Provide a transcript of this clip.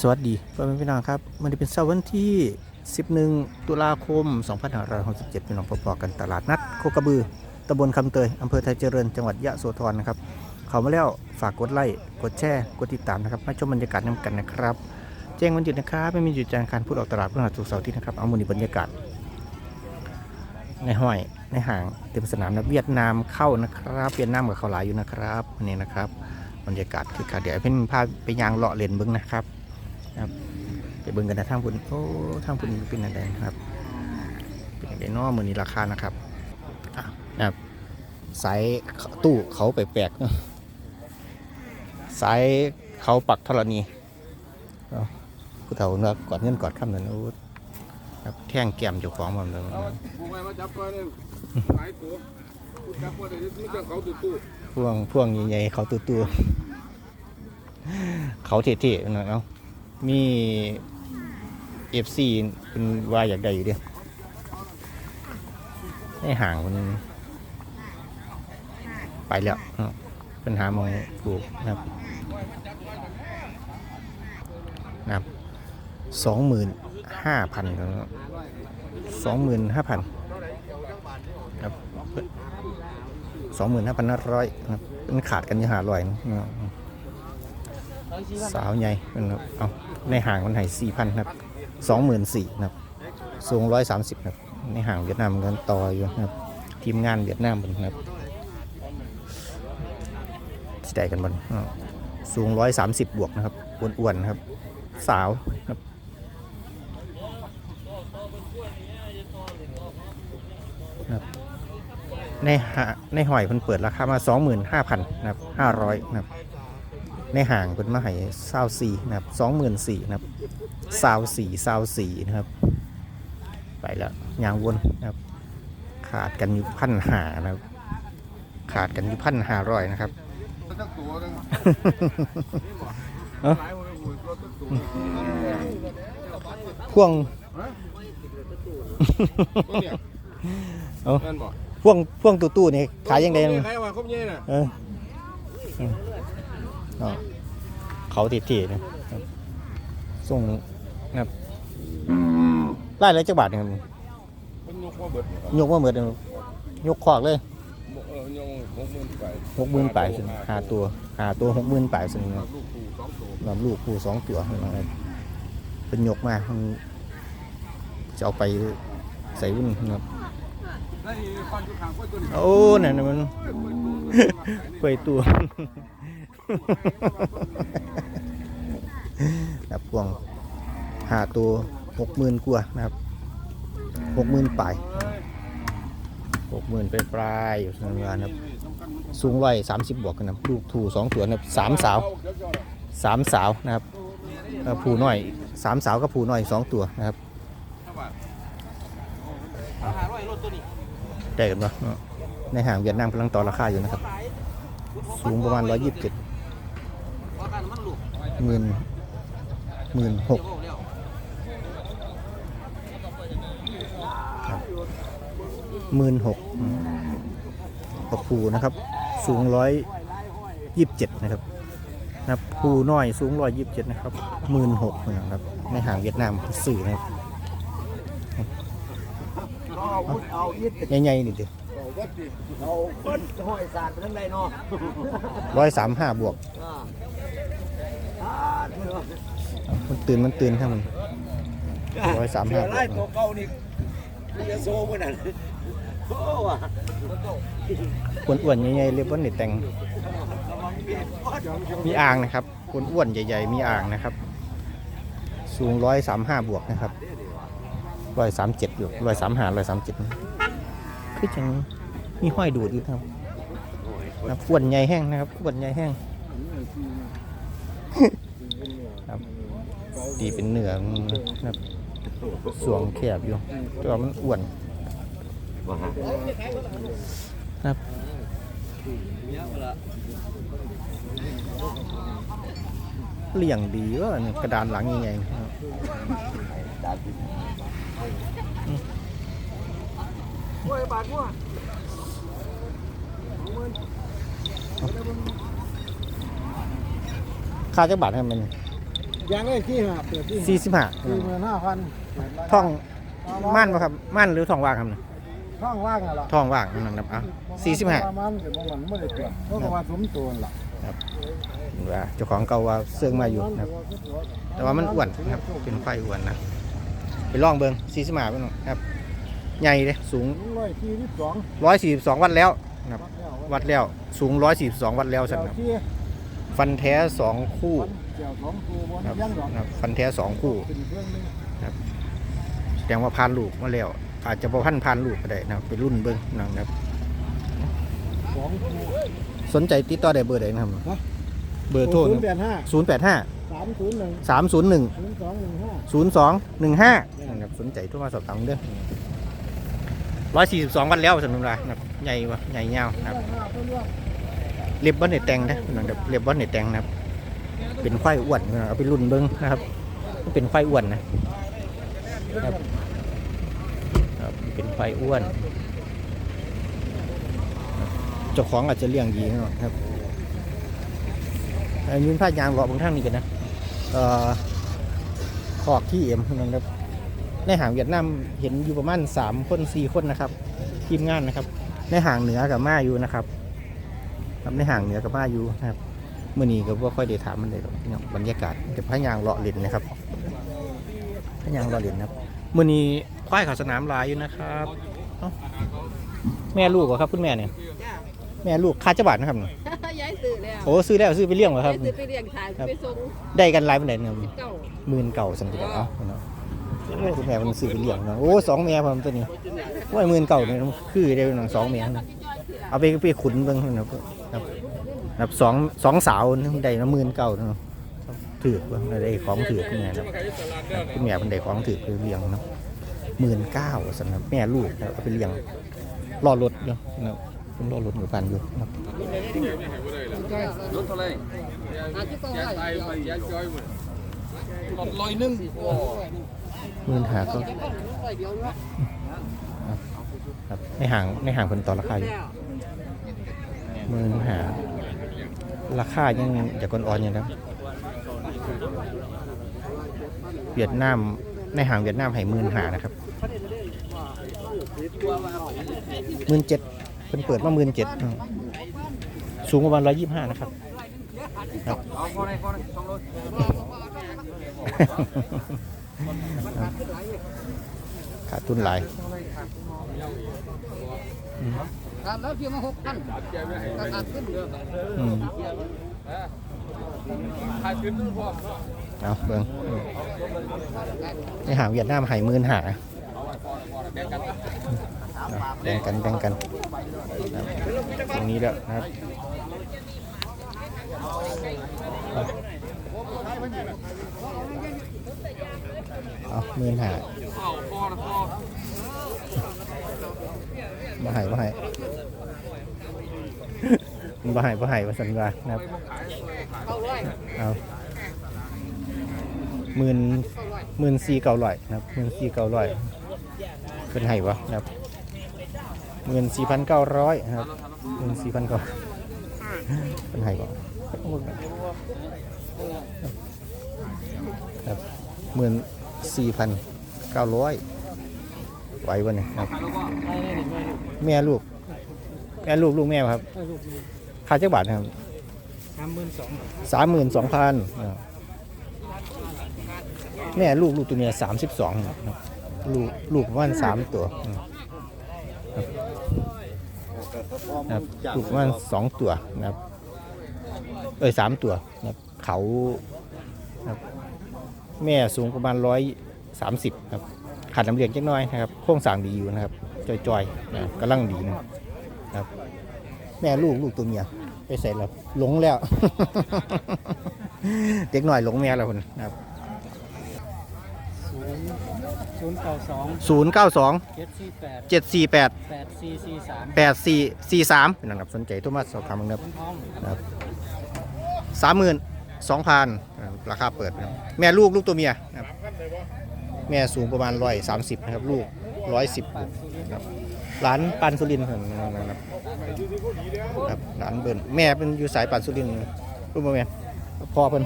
สวัสดีพ่อแม่พี่น้องครับมันจะเป็นเสาร์วันที่ 11 ตุลาคม 2567พี่น้องพบกันตลาดนัดโคกระบือตำบลคำเตยอำเภอไทยเจริญจังหวัดยะโสธรนะครับเขามาแล้วฝากกดไลค์กดแชร์กดติดตามนะครับมาชมบรรยากาศน้ำกันนะครับ แจ้งวันหยุดนะครับไม่มีหยุดจานการพูดออกตลาดเพื่อหาสุกเสาร์ที่นะครับเอามูลนิบรรยากาศ ในห้อยในห่างเต็มสนามนะเวียดนามเข้านะครับเวียดนามกับเขาหลายอยู่นะครับวันนี้นะครับบรรยากาศคือขาเดี๋ยวให้เป็นพาไปยางเลาะเลนเบิ้งนะครับ ครับไปเบิ้งกันนะทางคุณโอ้ทางคุณเป็นอะไรครับเป็นอะไรนอมือนี้ราคานะครับอะนะครับสายตู้เขาแปลกๆสายเขาปักธรณีเอาผู้เฒ่าเนื้อกอดเงินกอดข้ามนั่นโอ้ครับแท่งแก้มเจ้าของมันเลยผู้ไม่มาจับก้อนนึงหนได้ที่เจ้าเขาตู้ตู้พวงพวงใหญ่ๆเขาตัวๆเขาเท่ๆหนะเนาะ มีเอฟซีเป็นว่าอยากได้อยู่เดิให้ห่างมันไปแล้วปัญหามองปลูกนะครับนะครับสองหมื่นห้าพันสองหมื่นห้าพันครับสองหมื่นห้าพันห้าร้อยครับมันขาดกันอยู่หาร้อยนะสาวใหญ่เป็นเอา ในห่างมันให้สี่พันครับสองหมื่นสี่ครับสูงร้อยสามสิบครับในห่างเวียดนามกันต่ออยู่ครับทีมงานเวียดนามบนครับที่ใดกันบนอ้าวสูงร้อยสามสิบบวกนะครับอ้วนๆครับ สาวครับในหาในหอยเพิ่นเปิดราคามา 25,000นะครับ500นะครับ ในห่างเพิ่นมาให้24นะครับ24,000นะครับ24 24นะครับ ไปแล้วยางวนนะครับ ขาดกันอยู่พันหานะครับ ขาดกันอยู่พันห้าร้อยนะครับตั้งตัวตั้งเอ้าหลายคนเลยตัวตั้งตัวพ่วงตัวเนี่ยเอ้าแม่นบ่พ่วงพ่วงตู้ตู้นี่ขายยังไงใครว่าครบเย่น่ะเออ เขาติดที่นะครับส่งนะครับไล่ไรจักบาทเนี่ยครับมันยกว่าเบิดยกมาเหมือนยกคอกเลยเออยกหกหมื่นไปหกหมื่นปลายสิหาตัวหาตัวหกหมื่นปลายสิลูกตู่สองตัวลำลูกผู้สองตัวนะครับเป็นยกมามันจะเอาไปใส่วุ่นนะครับ โอ้นั่นมันเปื่อยตัวครับพวงหาตัวหกหมื่นกว่านะครับหกหมื่นปลายหกหมื่นไปปลายอยู่สัญญานะครับ สูงร้อยสามสิบบวกกันนะครับลูกถูสองตัวนะครับสามสาวสามสาวนะครับผูน้อยสามสาวกับผูน้อยสองตัวนะครับ ได้กันปะเนาะในห่างเวียดนามกำลังต่อราคาอยู่นะครับ สูงประมาณร้อยยี่สิบเจ็ดหมื่นหมื่นหกหมื่นหกกับภูนะครับ สูงร้อยยี่สิบเจ็ดนะครับนะครับภูน้อยสูงร้อยยี่สิบเจ็ดนะครับหมื่นหกนะครับ ในห่างเวียดนามสื่อนะครับ ใหญ่ๆนี่ดิเอาคนห้อยสาดไปทั้งใดเนาะร้อยสามห้าบวก อ่าอ่าเถอะมันตื่นมันตื่นครับมันร้อยสามห้าเสือไล่ตัวเก่านี่มันจะโซ่เมื่อนั้นโอ้ว่ะอ้วนๆใหญ่ๆเรียกว่าเน็ตแต่งมีอ่างนะครับคนอ้วนใหญ่ ๆ มีอ่างนะครับ สูงร้อยสามห้าบวกนะครับ ร้อยสามเจ็ดอยู่ร้อยสามห้าร้อยสามเจ็ดคือจังมีห้อยดูดอยู่ครับนะครับอ้วนใหญ่แห้งนะครับอ้วนใหญ่แห้งครับดีเป็นเนื้อนะครับสวงแคบอยู่ต่ว่ามันอ้วนครับเลี่ยงดีว่ากระดานหลังยังไงครับ โอ้ยบาดมั่วค่าจักบาทให้มันยังได้ที่ห้าเปิดที่สี่สิบห้าสี่หมื่นห้าพันท่องม่านป่ะครับม่านหรือท่องว่างครับเนี่ยท่องว่างอะล่ะท่องว่างนั่นนะครับอะสี่สิบห้าประมาณเดี๋ยวมันไม่ได้เปิดเพราะว่าสมตัวล่ะว่าเจ้าของเก่าว่าเสื่องมาอยู่นะครับ แต่ว่ามันอ้วนนะครับเป็นไฟอ้วนนะ ไปลองเบิ้งสี่สิบห้าเป็นครับ ใหญ่เลยสูงร้อยที่ที่สองร้อยสี่สิบสองวัตต์แล้วนะครับวัดแล้ววัดแล้วสูงร้อยสี่สิบสองวัตต์แล้วสันเจ้าครับที่ฟันแท้สองคู่เจ้าสองตัวบนนะครับยังดอกนะครับฟันแท้สองคู่เป็นเครื่องนึงแสดงว่าพานลูกมาแล้ว อาจจะบ่พันพานลูกก็ได้นะครับเป็นรุ่นเบิ้งนะครับสองคู่สนใจติดต่อได้เบอร์ใดนะครับฮะเบอร์โทรศูนย์แปดห้าศูนย์แปดห้า สามศูนย์หนึ่งสามศูนย์หนึ่งศูนย์สองหนึ่งห้าศูนย์สองหนึ่งห้านะครับสนใจโทุกมาสอบถามเด้อร้อยสี่สิบสองวันแล้วสนุนละนะครับใหญ่วะใหญ่ยาวนะครับห้าตัวเลือกเล็บบ้านเน็ตแตงนะนะครับเล็บบ้านเน็ตแตงนะครับ เป็นควายอ้วนนะครับเอาไปรุ่นเบิ้งนะครับเป็นควายอ้วนนะครับครับเป็นควายอ้วนเจ้าของอาจจะเลี้ยงดีนะครับอันยืนผ้ายางรอบางท่างนี้กันนะเอ่อ ขอกที่เอ็มนะครับในห่างเวียดนามเห็นอยู่ประมาณ3คน4คนนะครับทีมงานนะครับ ในห่างเหนือกับมาอยู่นะครับครับในห่างเหนือกับมาอยู่นะครับเมื่อนี้ก็บ่ค่อยได้ถามมันเลยหรอกพี่น้องบรรยากาศจะพะยางเลาะเล่นนะครับพะยางเลาะเล่นนะครับเมื่อนี้ควายขาสนามลายอยู่นะครับแม่ลูกเหรอครับคุณแม่เนี่ย แม่ลูกคาจะบาทนะครับย้ายสื่อแล้วโอ้ซื้อแล้วซื้อไปเลี้ยงเหรอครับย้ายสื่อไปเรียงถ่ายครับไปส่งได้กันหลายปานใดเนี่ยครับเก่าหมื่นเก่าสันติเอ้าพี่น้องโอ้คุณแม่มันซื้อไปเลี้ยงเนาะโอ้สองแม่ผมตัวนี้ว่าหมื่นเก่าเนี่ยมันคือได้เป็นสองแม่นะเอาไปไปขุนเบิ่งนะครับครับครับสองสองสาวนี่ได้มาหมื่นเก่าเนาะถือกว่าได้ของถือกคุณแม่นะครับครับคุณแม่เป็นได้ของถือกไปเลี้ยงเนาะหมื่นเก้าสำหรับแม่ลูกนะครับเอาไปเลี้ยงรอรถเนาะนะครับ ผมรอรถหมู่บ้านอยู่ครับรถเท่าไหรอาที่กองยาไว้ตายไปยาจอยหมดรถลอยนึ่งโอ้หมื่นหาก็ครับในห่างในห่างคนต่อราคาอยู่หมื่นหาราคายังจะก่อนอ่อนอยู่นะเวียดนามในห่างเวียดนามให้หมื่นหานะครับหมื่นเจ็ด เป็นเปิดมาหมื่นเจ็ดสูงประมาณร้อยยี่สิบห้านะครับครับขาดทุนหลายครับแล้วเพียงมาหกพันขาดขึ้นอืมถ่ายขึ้นพร้อมเอาเบิ่งในหางเวียดนามห้หมื่นหา แบ่งกันแบ่งกันนะครับตรงนี้แล้วนะครับเอาหมื่นหาเอาพอนะพอบ่ให้บ่ให้บ่ให้บ่ให้ว่าสันว่านะครับเก้าร้อยเอาหมื่นหมื่นสี่เก้าร้อยนะครับหมื่นสี่เก้าร้อยเป็นให้วะนะครับ หมื่นสี่พันเก้าร้อยครับหมื่นสี่พันเก้าเป็นให้บ่ครับหมื่นสี่พันเก้าร้อยไหววะเนี่ยครับ แม่ลูก แม่ลูกลูกแม่ครับค่าเจ้าบาทนครับสามหมื่นสองสามหมื่นสองพันแม่ลูกลูกตัวเนี้สามสิบสองลูกลูกประมาณสามตัว อืมครับครับลูกประมาณสองตัวนะครับ เอ้ยสามตัวนะครับเขาครับแม่สูงประมาณร้อยสามสิบครับขาดน้ำเลี้ยงจักหน้อยนะครับโครงสร้างดีอยู่นะครับจอยๆนะกำลังดีนะครับ แม่ลูกลูกตัวเมียไปใส่แล้วหลงแล้ว เด็กหน่อยหลงแม่แล้วคนนะครับ ศูนย์เก้าสองศูนย์เก้าสองเจ็ดสี่แปดเจ็ดสี่แปดแปดสี่สี่สามแปดสี่สี่สามนะครับสนใจโทรมาสอบถามกันครับท้องสามหมื่นสองพันราคาเปิดนะครับแม่ลูกลูกตัวเมียนะครับแม่สูงประมาณร้อยสามสิบนะครับลูกร้อยสิบครับร้านปันสุรินทร์นะครับครับร้านเบิร์นแม่เป็นอยู่สายปันสุรินทร์รู้ไหมแม่พ่อเพิ่น